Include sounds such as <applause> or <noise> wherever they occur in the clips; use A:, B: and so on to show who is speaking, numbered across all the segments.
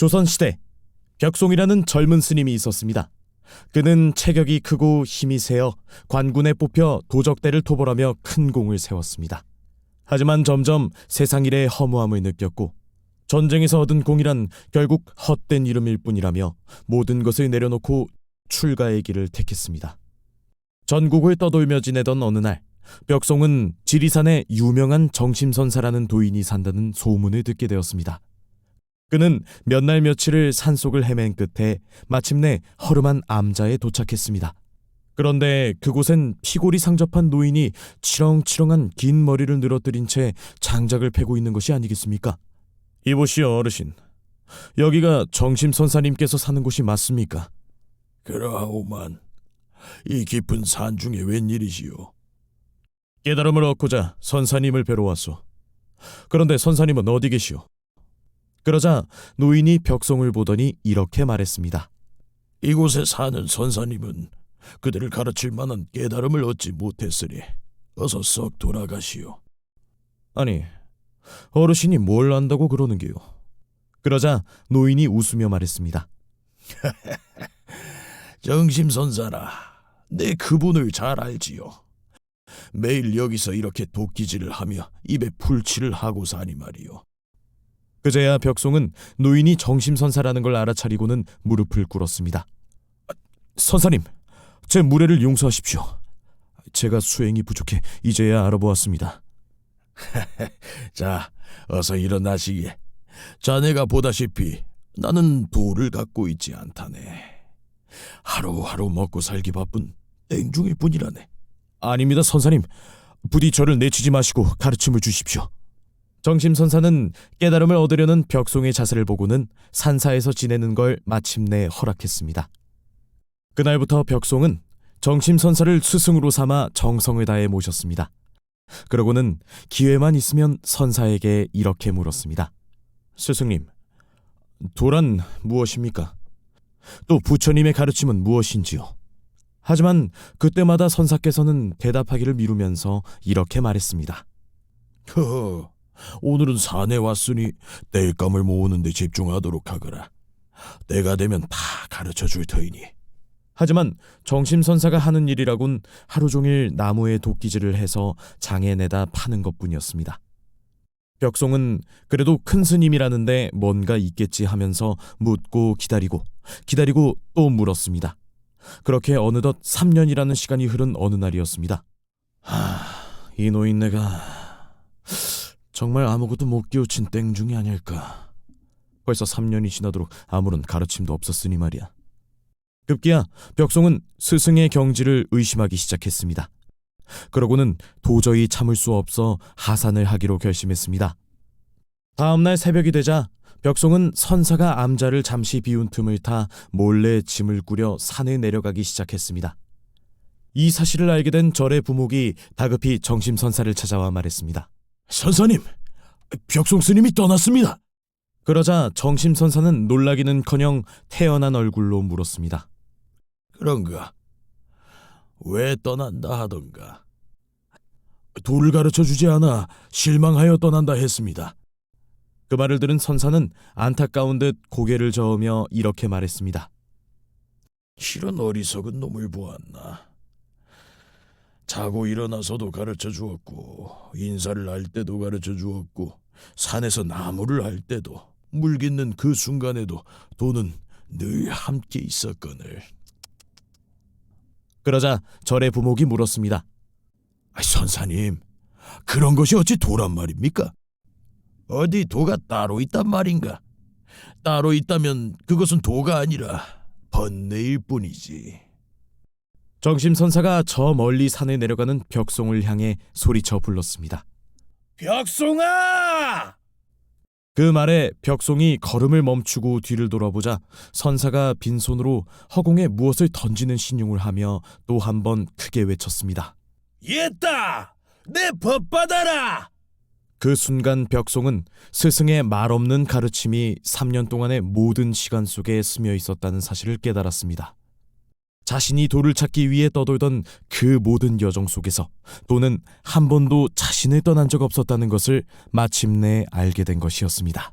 A: 조선시대 벽송이라는 젊은 스님이 있었습니다. 그는 체격이 크고 힘이 세어 관군에 뽑혀 도적대를 토벌하며 큰 공을 세웠습니다. 하지만 점점 세상 일의 허무함을 느꼈고 전쟁에서 얻은 공이란 결국 헛된 이름일 뿐이라며 모든 것을 내려놓고 출가의 길을 택했습니다. 전국을 떠돌며 지내던 어느 날 벽송은 지리산에 유명한 정심선사라는 도인이 산다는 소문을 듣게 되었습니다. 그는 몇 날 며칠을 산속을 헤맨 끝에 마침내 허름한 암자에 도착했습니다. 그런데 그곳엔 피골이 상접한 노인이 치렁치렁한 긴 머리를 늘어뜨린 채 장작을 패고 있는 것이 아니겠습니까? 이보시오 어르신. 여기가 정심선사님께서 사는 곳이 맞습니까?
B: 그러하오만 이 깊은 산 중에 웬일이시오?
A: 깨달음을 얻고자 선사님을 뵈러 왔소. 그런데 선사님은 어디 계시오? 그러자 노인이 벽송을 보더니 이렇게 말했습니다.
B: 이곳에 사는 선사님은 그들을 가르칠 만한 깨달음을 얻지 못했으니 어서 썩 돌아가시오.
A: 아니, 어르신이 뭘 안다고 그러는 게요? 그러자 노인이 웃으며 말했습니다. <laughs>
B: 정심선사라, 내 그분을 잘 알지요. 매일 여기서 이렇게 도끼질을 하며 입에 풀칠을 하고 사니 말이요.
A: 그제야 벽송은 노인이 정심선사라는 걸 알아차리고는 무릎을 꿇었습니다. 아, 선사님, 제 무례를 용서하십시오. 제가 수행이 부족해 이제야 알아보았습니다. <laughs>
B: 자, 어서 일어나시게. 자네가 보다시피 나는 돌을 갖고 있지 않다네. 하루하루 먹고 살기 바쁜 땡중일 뿐이라네.
A: 아닙니다, 선사님. 부디 저를 내치지 마시고 가르침을 주십시오. 정심선사는 깨달음을 얻으려는 벽송의 자세를 보고는 산사에서 지내는 걸 마침내 허락했습니다. 그날부터 벽송은 정심선사를 스승으로 삼아 정성을 다해 모셨습니다. 그러고는 기회만 있으면 선사에게 이렇게 물었습니다. 스승님, 도란 무엇입니까? 또 부처님의 가르침은 무엇인지요? 하지만 그때마다 선사께서는 대답하기를 미루면서 이렇게 말했습니다.
B: 허허, 오늘은 산에 왔으니 땔감을 모으는 데 집중하도록 하거라. 때가 되면 다 가르쳐 줄 터이니.
A: 하지만 정심선사가 하는 일이라곤 하루 종일 나무에 도끼질을 해서 장에 내다 파는 것뿐이었습니다. 벽송은 그래도 큰 스님이라는데 뭔가 있겠지 하면서 묻고 기다리고 기다리고 또 물었습니다. 그렇게 어느덧 3년이라는 시간이 흐른 어느 날이었습니다. 하, 이 노인네가 정말 아무것도 못 끼우친 땡중이 아닐까. 벌써 3년이 지나도록 아무런 가르침도 없었으니 말이야. 급기야 벽송은 스승의 경지를 의심하기 시작했습니다. 그러고는 도저히 참을 수 없어 하산을 하기로 결심했습니다. 다음 날 새벽이 되자 벽송은 선사가 암자를 잠시 비운 틈을 타 몰래 짐을 꾸려 산에 내려가기 시작했습니다. 이 사실을 알게 된 절의 부목이 다급히 정심선사를 찾아와 말했습니다.
B: 선사님, 벽송 스님이 떠났습니다.
A: 그러자 정심 선사는 놀라기는커녕 태연한 얼굴로 물었습니다.
B: 그런가? 왜 떠난다 하던가? 돌을 가르쳐 주지 않아 실망하여 떠난다 했습니다.
A: 그 말을 들은 선사는 안타까운 듯 고개를 저으며 이렇게 말했습니다.
B: 이런 어리석은 놈을 보았나. 자고 일어나서도 가르쳐 주었고 인사를 할 때도 가르쳐 주었고 산에서 나무를 할 때도 물 깃는 그 순간에도 돈은 늘 함께 있었거늘.
A: 그러자 절의 부목이 물었습니다.
B: 아, 선사님, 그런 것이 어찌 도란 말입니까? 어디 도가 따로 있단 말인가? 따로 있다면 그것은 도가 아니라 번뇌일 뿐이지.
A: 정심선사가 저 멀리 산에 내려가는 벽송을 향해 소리쳐 불렀습니다.
B: 벽송아!
A: 그 말에 벽송이 걸음을 멈추고 뒤를 돌아보자 선사가 빈손으로 허공에 무엇을 던지는 신용을 하며 또 한 번 크게 외쳤습니다.
B: 옛다! 내 법 받아라!
A: 그 순간 벽송은 스승의 말없는 가르침이 3년 동안의 모든 시간 속에 스며 있었다는 사실을 깨달았습니다. 자신이 돌을 찾기 위해 떠돌던 그 모든 여정 속에서 도는 한 번도 자신을 떠난 적 없었다는 것을 마침내 알게 된 것이었습니다.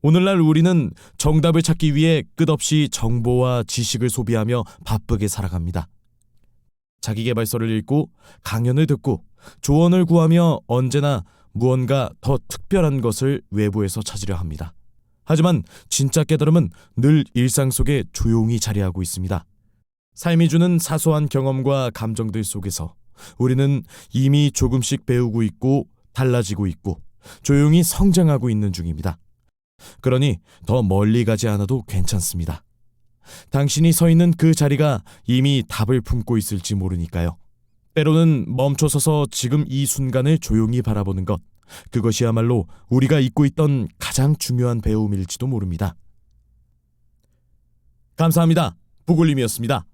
A: 오늘날 우리는 정답을 찾기 위해 끝없이 정보와 지식을 소비하며 바쁘게 살아갑니다. 자기계발서를 읽고 강연을 듣고 조언을 구하며 언제나 무언가 더 특별한 것을 외부에서 찾으려 합니다. 하지만 진짜 깨달음은 늘 일상 속에 조용히 자리하고 있습니다. 삶이 주는 사소한 경험과 감정들 속에서 우리는 이미 조금씩 배우고 있고 달라지고 있고 조용히 성장하고 있는 중입니다. 그러니 더 멀리 가지 않아도 괜찮습니다. 당신이 서 있는 그 자리가 이미 답을 품고 있을지 모르니까요. 때로는 멈춰서서 지금 이 순간을 조용히 바라보는 것, 그것이야말로 우리가 잊고 있던 가장 중요한 배움일지도 모릅니다. 감사합니다. 부골님이었습니다.